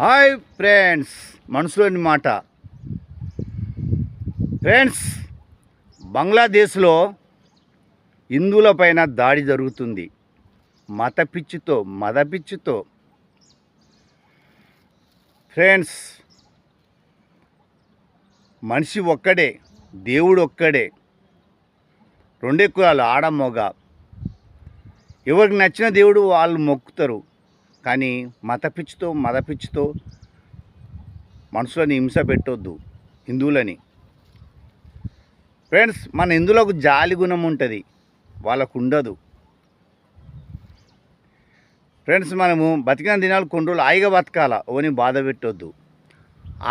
Hi friends మనసులోని మాట. Friends బంగ్లాదేశ్లో హిందువుల పైన దాడి జరుగుతుంది. మత పిచ్చితో మత పిచ్చితో. ఫ్రెండ్స్ మనిషి ఒక్కడే దేవుడు ఒక్కడే. రెండే కులాలు ఆడ ఎవరికి నచ్చిన దేవుడు వాళ్ళు మొక్కుతారు. కానీ మత పిచ్చితో మత పిచ్చితో మనుషులని హింస పెట్టొద్దు హిందువులని. ఫ్రెండ్స్ మన హిందువులకు జాలి గుణం ఉంటుంది వాళ్ళకు ఉండదు ఫ్రెండ్స్ మనము బతికిన దినాలు కొన్ని రోజులు హాయిగా బతకాల ఓని బాధ పెట్టొద్దు.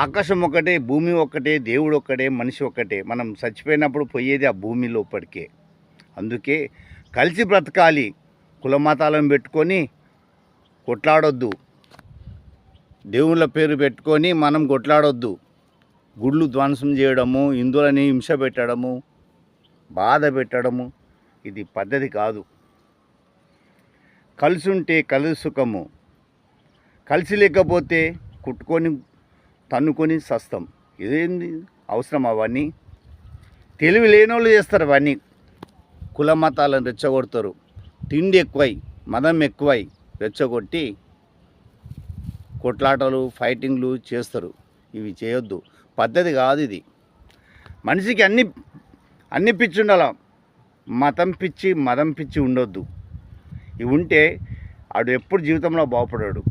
ఆకాశం ఒక్కటే భూమి ఒక్కటే దేవుడు ఒక్కటే మనిషి ఒక్కటే మనం చచ్చిపోయినప్పుడు పోయేది ఆ భూమి లోపలికే అందుకే కలిసి బ్రతకాలి కులమతాలను పెట్టుకొని కొట్లాడొద్దు. దేవుళ్ళ పేరు పెట్టుకొని మనం కొట్లాడొద్దు. గుళ్ళు ధ్వంసం చేయడము హిందువులని హింస పెట్టడము బాధ పెట్టడము ఇది పద్ధతి కాదు. కలిసి ఉంటే కలిసి సుఖము కలిసి లేకపోతే కుట్టుకొని తన్నుకొని సస్తం. ఇదేంది అవసరం అవన్నీ? తెలివి లేని వాళ్ళు చేస్తారు అవన్నీ. కుల మతాలను రెచ్చగొడతారు. తిండి ఎక్కువై మదం ఎక్కువై రెచ్చగొట్టి కొట్లాటలు ఫైటింగ్లు చేస్తారు. ఇవి చేయొద్దు. పద్ధతి కాదు ఇది. మనిషికి అన్ని అన్ని పిచ్చి ఉండాల. మతం పిచ్చి మదం పిచ్చి ఉండొద్దు. ఇవి ఉంటే ఆడు ఎప్పుడు జీవితంలో బాగుపడాడు.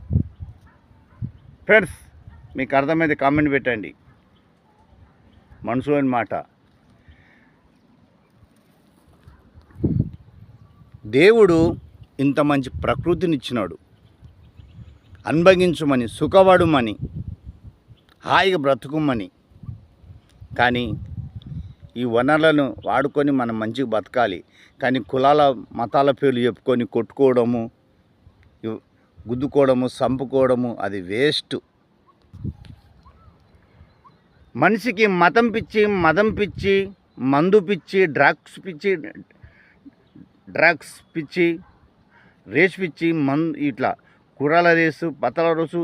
ఫ్రెండ్స్ మీకు అర్థమైతే కామెంట్ పెట్టండి. మనసులోని మాట. దేవుడు ఇంత మంచి ప్రకృతినిచ్చినాడు. అనుభవించుమని సుఖపడుమని హాయిగా బ్రతుకుమని. కానీ ఈ వనరులను వాడుకొని మనం మంచిగా బతకాలి. కానీ కులాల మతాల పేర్లు చెప్పుకొని కొట్టుకోవడము గుద్దుకోవడము చంపుకోవడము అది వేస్ట్. మనిషికి మతం పిచ్చి మదం పిచ్చి మందు పిచ్చి డ్రగ్స్ పిచ్చి డ్రగ్స్ పిచ్చి రేస్ పిచ్చి మన్ ఇట్లా కూరల రేసు పతల రేసు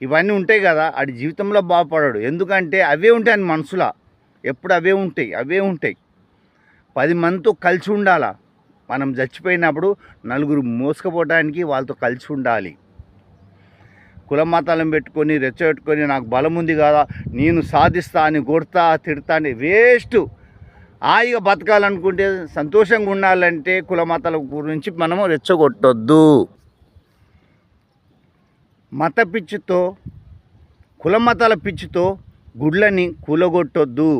ఇవన్నీ ఉంటాయి కదా ఆడి జీవితంలో బాగుపడాడు. ఎందుకంటే అవే ఉంటాయి అని మనసులో. ఎప్పుడు అవే ఉంటాయి అవే ఉంటాయి. పది మందితో కలిసి ఉండాలా? మనం చచ్చిపోయినప్పుడు నలుగురు మోసుకుపోవడానికి వాళ్ళతో కలిసి ఉండాలి. కులమతాలను పెట్టుకొని రెచ్చగొట్టుకొని నాకు బలం ఉంది కదా నేను సాధిస్తా అని కొడతా తిడతా అని వేస్ట్. హాయిగా బతకాలనుకుంటే సంతోషంగా ఉండాలంటే కుల మతాల గురించి మనము రెచ్చగొట్టొద్దు. మత పిచ్చితో కుల మతాల పిచ్చితో గుడ్లని కూలగొట్టొద్దు.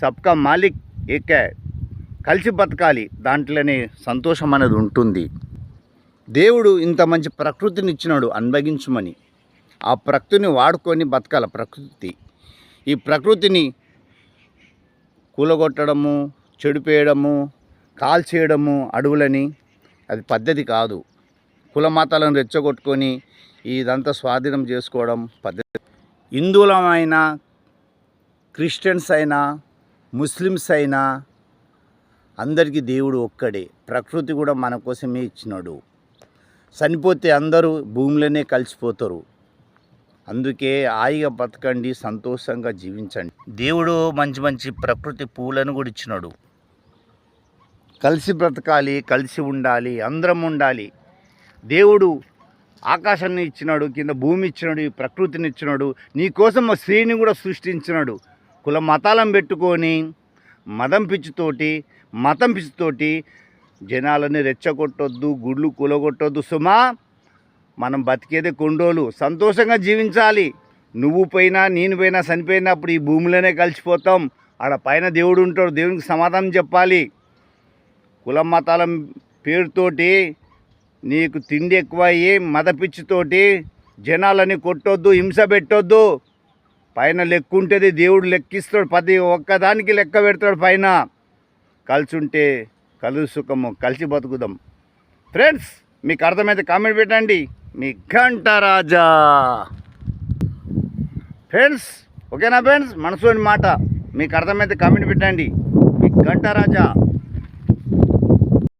సబ్కా మాలిక్ ఏకే కలిసి బతకాలి దాంట్లోనే సంతోషం అనేది ఉంటుంది. దేవుడు ఇంత మంచి ప్రకృతిని ఇచ్చినాడు అనుభవించమని ఆ ప్రకృతిని వాడుకొని బతకాల ప్రకృతి. ఈ ప్రకృతిని కూలగొట్టడము చెడిపేయడము కాల్చేయడము అడవులని అది పద్ధతి కాదు. కుల మతాలను రెచ్చగొట్టుకొని ఇదంతా స్వాధీనం చేసుకోవడం పద్ధతి. హిందువులమైనా క్రిస్టియన్స్ అయినా ముస్లిమ్స్ అయినా అందరికీ దేవుడు ఒక్కడే. ప్రకృతి కూడా మన కోసమే ఇచ్చినాడు. చనిపోతే అందరూ భూమిలోనే కలిసిపోతారు. అందుకే హాయిగా బతకండి సంతోషంగా జీవించండి. దేవుడు మంచి మంచి ప్రకృతి పూలను కూడా ఇచ్చినాడు. కలిసి బ్రతకాలి కలిసి ఉండాలి అందరం ఉండాలి. దేవుడు ఆకాశాన్ని ఇచ్చినాడు కింద భూమి ఇచ్చినాడు ఈ ప్రకృతిని ఇచ్చినాడు నీకోసం మా స్త్రీని కూడా సృష్టించినాడు. కుల మతాలను పెట్టుకొని మదం పిచ్చితోటి మతం పిచ్చితోటి జనాలని రెచ్చగొట్టొద్దు గుడ్లు కూలగొట్టొద్దు. సుమా మనం బతికేదే కొండోలు. సంతోషంగా జీవించాలి. నువ్వు పోయినా నేను పోయినా చనిపోయినప్పుడు ఈ భూమిలోనే కలిసిపోతాం. ఆడ పైన దేవుడు ఉంటాడు. దేవునికి సమాధానం చెప్పాలి. కులం మతాల పేరుతోటి నీకు తిండి ఎక్కువ అయ్యి మత జనాలని కొట్టొద్దు హింస పెట్టొద్దు. పైన లెక్క ఉంటుంది దేవుడు లెక్కిస్తాడు. ప్రతి ఒక్కదానికి లెక్క పెడతాడు పైన. కలిసి ఉంటే కలిసి సుఖము కలిసి బతుకుదాం. ఫ్రెండ్స్ మీకు అర్థమైతే కామెంట్ పెట్టండి. నిఘంటరాజా రాజా. ఫ్రెండ్స్ ఓకేనా ఫ్రెండ్స్ మనసులోని మాట. మీకు అర్థమైతే కామెంట్ పెట్టండి. నిఘంటరాజా రాజా.